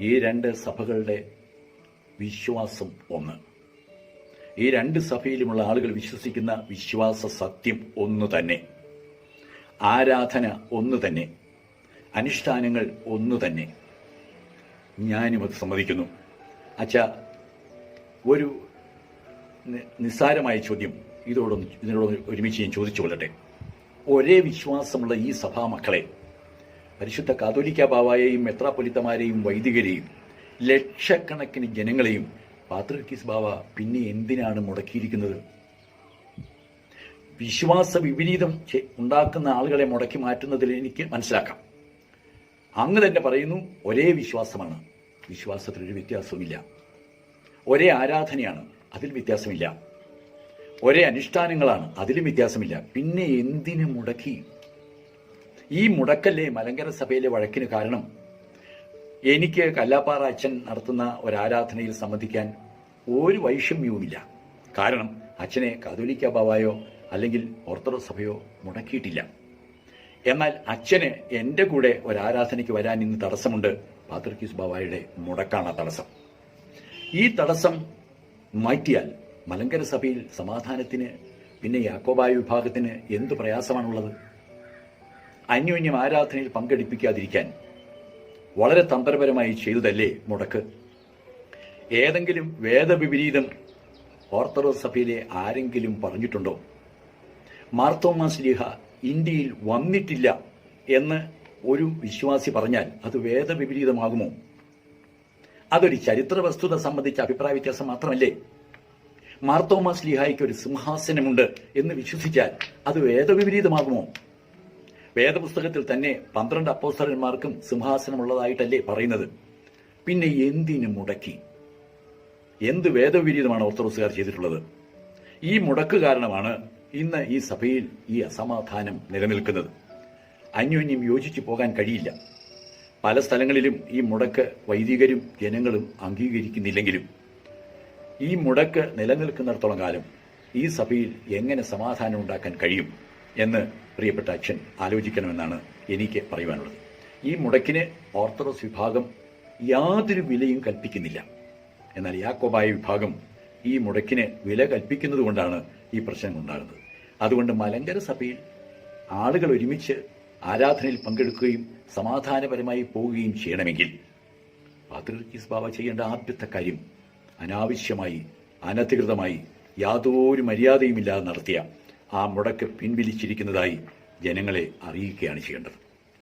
ഈ രണ്ട് സഭകളുടെ വിശ്വാസം ഒന്ന്. ഈ രണ്ട് സഭയിലുമുള്ള ആളുകൾ വിശ്വസിക്കുന്ന വിശ്വാസ സത്യം ഒന്ന് തന്നെ. ആരാധന ഒന്ന് തന്നെ. അനുഷ്ഠാനങ്ങൾ ഒന്ന് തന്നെ. ഞാനും അത് സമ്മതിക്കുന്നു. അച്ഛ ഒരു നിസ്സാരമായ ചോദ്യം ഇതോടൊന്ന് ഇതിനോടൊന്ന് ഒരുമിച്ച് ഞാൻ ചോദിച്ചു കൊള്ളട്ടെ ഒരേ വിശ്വാസമുള്ള ഈ സഭാ മക്കളെ പരിശുദ്ധ കാതോലിക്ക ബാവായെയും മെത്രാപ്പൊലിത്തമാരെയും വൈദികരെയും ലക്ഷക്കണക്കിന് ജനങ്ങളെയും പാത്രിക്കിസ് ബാവ പിന്നെ എന്തിനാണ് മുടക്കിയിരിക്കുന്നത്? വിശ്വാസ വിപരീതം ഉണ്ടാക്കുന്ന ആളുകളെ മുടക്കി മാറ്റുന്നതിൽ എനിക്ക് മനസ്സിലാക്കാം. അങ്ങ് തന്നെ പറയുന്നു ഒരേ വിശ്വാസമാണ്. വിശ്വാസത്തിൽ ഒരു വ്യത്യാസവുമില്ല. ഒരേ ആരാധനയാണ് അതിൽ വ്യത്യാസമില്ല. ഒരേ അനുഷ്ഠാനങ്ങളാണ് അതിലും വ്യത്യാസമില്ല. പിന്നെ എന്തിനു മുടക്കി? ഈ മുടക്കല്ലേ മലങ്കര സഭയിലെ വഴക്കിന് കാരണം? എനിക്ക് കല്ലാപ്പാറ അച്ഛൻ നടത്തുന്ന ഒരു ആരാധനയിൽ സംബന്ധിക്കാൻ ഒരു വൈഷമ്യവുമില്ല. കാരണം അച്ഛനെ കാതോലിക്ക ബാവായോ അല്ലെങ്കിൽ ഓർത്തഡോക്സ് സഭയോ മുടക്കിയിട്ടില്ല. എന്നാൽ അച്ഛന് എന്റെ കൂടെ ഒരു ആരാധനയ്ക്ക് വരാൻ ഇന്ന് തടസ്സമുണ്ട്. പാത്രക്കീസ് ബാവായുടെ മുടക്കാണ് തടസ്സം. ഈ തടസ്സം മാറ്റിയാൽ മലങ്കര സഭയിൽ സമാധാനത്തിന് പിന്നെ യാക്കോബായ വിഭാഗത്തിന് എന്ത് പ്രയാസമാണുള്ളത്? അന്യോന്യം ആരാധനയിൽ പങ്കെടുപ്പിക്കാതിരിക്കാൻ വളരെ തന്ത്രപരമായി ചെയ്തതല്ലേ മുടക്ക്? ഏതെങ്കിലും വേദവിപരീതം ഓർത്തഡോക്സ് സഭയിലെ ആരെങ്കിലും പറഞ്ഞിട്ടുണ്ടോ? മാർത്തോമാ സ്ലീഹ ഇന്ത്യയിൽ വന്നിട്ടില്ല എന്ന് ഒരു വിശ്വാസി പറഞ്ഞാൽ അത് വേദവിപരീതമാകുമോ? അതൊരു ചരിത്ര വസ്തുത സംബന്ധിച്ച അഭിപ്രായ വ്യത്യാസം മാത്രമല്ലേ? മാർത്തോമാ സ്ലീഹായ്ക്ക് ഒരു സിംഹാസനമുണ്ട് എന്ന് വിശ്വസിച്ചാൽ അത് വേദവിപരീതമാകുമോ? വേദപുസ്തകത്തിൽ തന്നെ പന്ത്രണ്ട് അപ്പോസ്തലന്മാർക്കും സിംഹാസനമുള്ളതായിട്ടല്ലേ പറയുന്നത്. പിന്നെ എന്തിനു മുടക്കി? എന്ത് വേദവിപരീതമാണ് ഓർത്തഡോക്സുകാർ ചെയ്തിട്ടുള്ളത്? ഈ മുടക്ക് കാരണമാണ് ഇന്ന് ഈ സഭയിൽ ഈ അസമാധാനം നിലനിൽക്കുന്നത്. അന്യോന്യം യോജിച്ചു പോകാൻ കഴിയില്ല. പല സ്ഥലങ്ങളിലും ഈ മുടക്ക് വൈദികരും ജനങ്ങളും അംഗീകരിക്കുന്നില്ലെങ്കിലും ഈ മുടക്ക് നിലനിൽക്കുന്നിടത്തോളം കാലം ഈ സഭയിൽ എങ്ങനെ സമാധാനം ഉണ്ടാക്കാൻ കഴിയും? എന്ന് പ്രിയപ്പെട്ട അച്ഛൻ ആലോചിക്കണമെന്നാണ് എനിക്ക് പറയുവാനുള്ളത്. ഈ മുടക്കിന് ഓർത്തഡോക്സ് വിഭാഗം യാതൊരു വിലയും കൽപ്പിക്കുന്നില്ല. എന്നാൽ യാക്കോബായ വിഭാഗം ഈ മുടക്കിന് വില കൽപ്പിക്കുന്നത് കൊണ്ടാണ് ഈ പ്രശ്നം ഉണ്ടാകുന്നത്. അതുകൊണ്ട് മലങ്കര സഭയിൽ ആളുകൾ ഒരുമിച്ച് ആരാധനയിൽ പങ്കെടുക്കുകയും സമാധാനപരമായി പോവുകയും ചെയ്യണമെങ്കിൽ പാത്രീസ് ബാബ ചെയ്യേണ്ട ആദ്യത്തെ കാര്യം അനാവശ്യമായി അനധികൃതമായി യാതൊരു മര്യാദയുമില്ലാതെ നടത്തിയ ആ മുടക്ക് പിൻവലിച്ചിരിക്കുന്നതായി ജനങ്ങളെ അറിയിക്കുകയാണ് ചെയ്യേണ്ടത്.